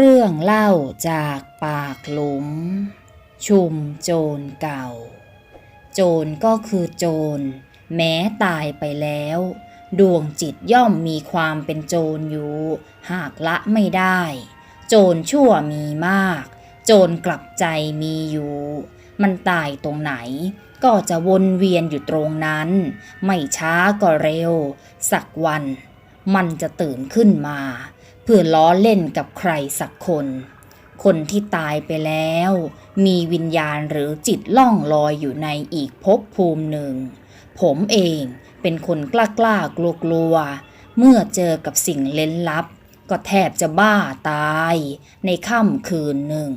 เรื่องเล่าจากปากหลุม ชุมโจรเก่า โจรก็คือโจร แม้ตายไปแล้ว ดวงจิตย่อมมีความเป็นโจรอยู่ หากละไม่ได้ โจรชั่วมีมาก โจรกลับใจมีอยู่ มันตายตรงไหน ก็จะวนเวียนอยู่ตรงนั้น ไม่ช้าก็เร็ว สักวัน มันจะตื่นขึ้นมา เพื่อล้อเล่นกับใครสักคน คนที่ตายไปแล้ว มีวิญญาณหรือจิตล่องลอยอยู่ในอีกภพภูมิหนึ่ง ผมเองเป็นคนกล้ากล้ากลัวกลัวๆเมื่อเจอกับสิ่งเล้นลับ ก็แทบจะบ้าตาย ในค่ำคืนหนึ่ง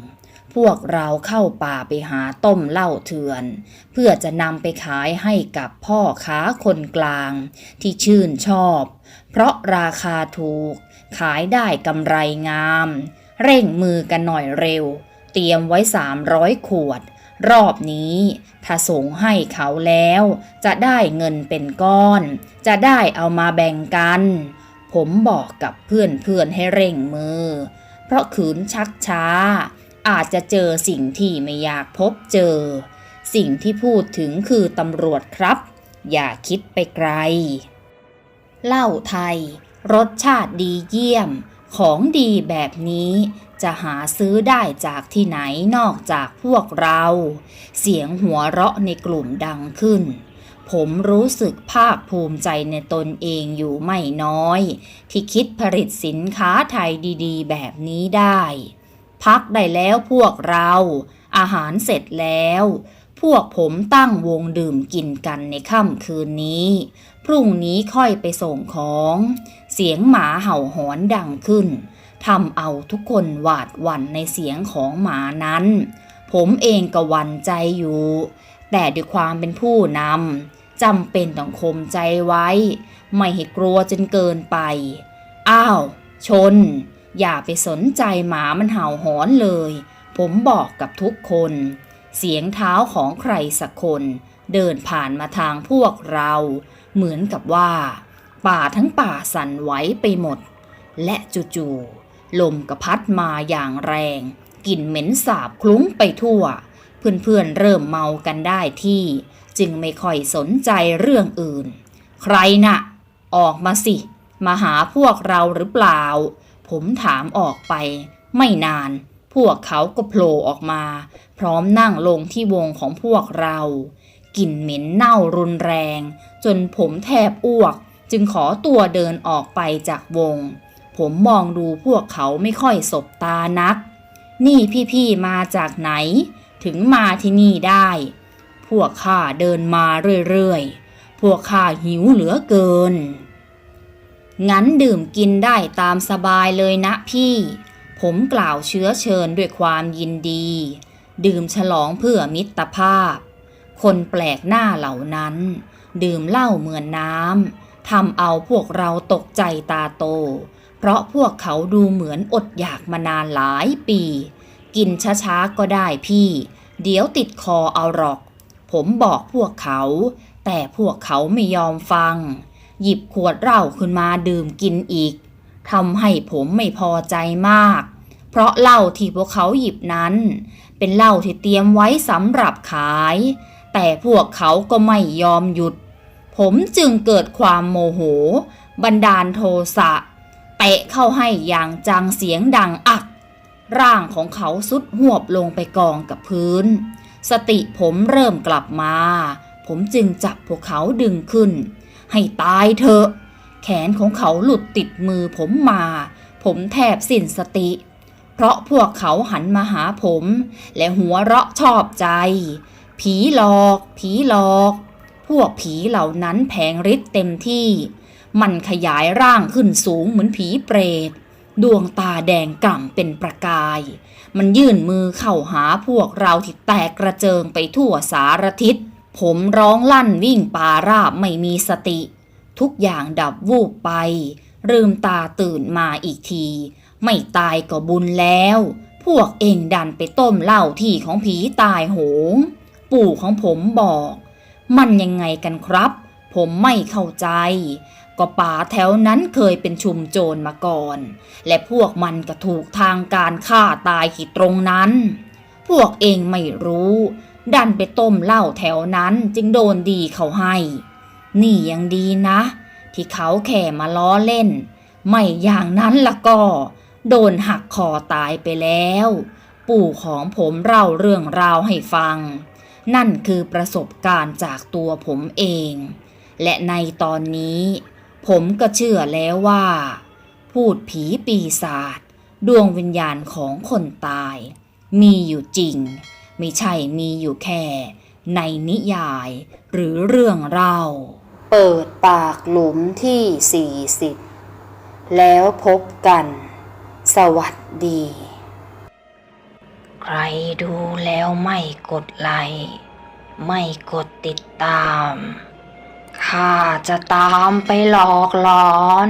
พวกเราเข้าป่าไปหาต้มเหล้าเถื่อน เพื่อจะนำไปขายให้กับพ่อค้าคนกลาง ที่ชื่นชอบ เพราะราคาถูก ขายได้กำไรงาม เร่งมือกันหน่อยเร็ว เตรียมไว้ 300 ขวด รอบนี้ถ้าส่งให้เขาแล้ว จะได้เงินเป็นก้อน จะได้เอามาแบ่งกัน ผมบอกกับเพื่อนเพื่อนๆให้เร่งมือ เพราะขืนชักช้า อาจจะเจอสิ่งที่ไม่อยากพบเจอ สิ่งที่พูดถึงคือตำรวจครับ อย่าคิดไปไกลเหล้าไทย รสชาติดีเยี่ยม ของดีแบบนี้จะหาซื้อได้จากที่ไหนนอกจากพวกเรา เสียงหัวเราะในกลุ่มดังขึ้น ผมรู้สึกภาคภูมิใจในตนเองอยู่ไม่น้อย ที่คิดผลิตสินค้าไทยดีๆ แบบนี้ได้ พักได้แล้วพวกเรา อาหารเสร็จแล้ว พวกผมตั้งวงดื่มกินกันในค่ำคืนนี้ พรุ่งนี้ค่อยไปส่งของ สียงหมาเห่าหอนดังขึ้นทำเอาทุกคนหวาดหวั่นในเสียงของหมานั้น ผมเองก็หวั่นใจอยู่ แต่ด้วยความเป็นผู้นำจำเป็นต้องคมใจไว้ ไม่ให้กลัวจนเกินไป อ้าว ชน อย่าไปสนใจหมามันเห่าหอนเลย ผมบอกกับทุกคน เสียงเท้าของใครสักคน เดินผ่านมาทางพวกเรา เหมือนกับว่า ป่าทั้งป่าสั่นไหวไปหมด และจู่ๆลมกระพัดมาอย่างแรง กลิ่นเหม็นสาบคลุ้งไปทั่ว เพื่อนๆเริ่มเมากันได้ที่ จึงไม่ค่อยสนใจเรื่องอื่น ใครน่ะ ออกมาสิ มาหาพวกเราหรือเปล่า ผมถามออกไป ไม่นาน พวกเขาก็โผล่ออกมา พร้อมนั่งลงที่วงของพวกเรา กลิ่นเหม็นเน่ารุนแรง จนผมแทบอ้วก จึงขอตัวเดินออกไปจากวง ผมมองดูพวกเขาไม่ค่อยสบตานัก นี่พี่ๆมาจากไหน ถึงมาที่นี่ได้ พวกข้าเดินมาเรื่อยๆ พวกข้าหิวเหลือเกิน งั้นดื่มกินได้ตามสบายเลยนะพี่ ผมกล่าวเชื้อเชิญด้วยความยินดี ดื่มฉลองเพื่อมิตรภาพ คนแปลกหน้าเหล่านั้น ดื่มเหล้าเหมือนน้ำ ทำเอาพวกเราตกใจตาโต เพราะพวกเขาดูเหมือนอดอยากมานานหลายปี กินช้าๆก็ได้พี่ เดี๋ยวติดคอเอาหรอก ผมบอกพวกเขา แต่พวกเขาไม่ยอมฟัง หยิบขวดเหล้าขึ้นมาดื่มกินอีกทำให้ผมไม่พอใจมาก เพราะเหล้าที่พวกเขาหยิบนั้น เป็นเหล้าที่เตรียมไว้สำหรับขาย แต่พวกเขาก็ไม่ยอมหยุด ผมจึงเกิดความโมโห บันดาลโทสะเตะเข้าให้อย่างจังเสียงดังอัก ร่างของเขาสุดหวบลงไปกองกับพื้น สติผมเริ่มกลับมา ผมจึงจับพวกเขาดึงขึ้น ให้ตายเถอะ แขนของเขาหลุดติดมือผมมา ผมแทบสิ้นสติ เพราะพวกเขาหันมาหาผม และหัวเราะชอบใจ ผีหลอก ผีหลอก พวกผีเหล่านั้นแผงฤทธิ์เต็มที่ มันขยายร่างขึ้นสูงเหมือนผีเปรต ดวงตาแดงกล่ำเป็นประกาย มันยื่นมือเข้าหาพวกเราที่แตกกระเจิงไปทั่วสารทิศ ผมร้องลั่นวิ่งป่าราบไม่มีสติ ทุกอย่างดับวูบไปลืมตาตื่นมาอีกที ไม่ตายก็บุญแล้ว พวกเองดันไปต้มเหล้าที่ของผีตายโหง ปู่ของผมบอก มันยังไงกันครับ ผมไม่เข้าใจ ก็ป่าแถวนั้นเคยเป็นชุมโจรมาก่อน และพวกมันก็ถูกทางการฆ่าตายที่ตรงนั้น พวกเองไม่รู้ ดันไปต้มเหล้าแถวนั้นจึงโดนดีเขาให้ นี่ยังดีนะ ที่เขาแค่มาล้อเล่น ไม่อย่างนั้นละก็ โดนหักคอตายไปแล้ว ปู่ของผมเล่าเรื่องราวให้ฟัง นั่นคือประสบการณ์จากตัวผมเอง และในตอนนี้ ผมก็เชื่อแล้วว่า พูดผีปีศาจดวงวิญญาณของคนตาย มีอยู่จริง ไม่ใช่มีอยู่แค่ ในนิยาย หรือเรื่องเล่า เปิดปากหลุมที่ 40 แล้วพบกัน สวัสดี ใครดูแล้วไม่กดไลค์ไม่กดติดตาม ข้าจะตามไปหลอกหลอน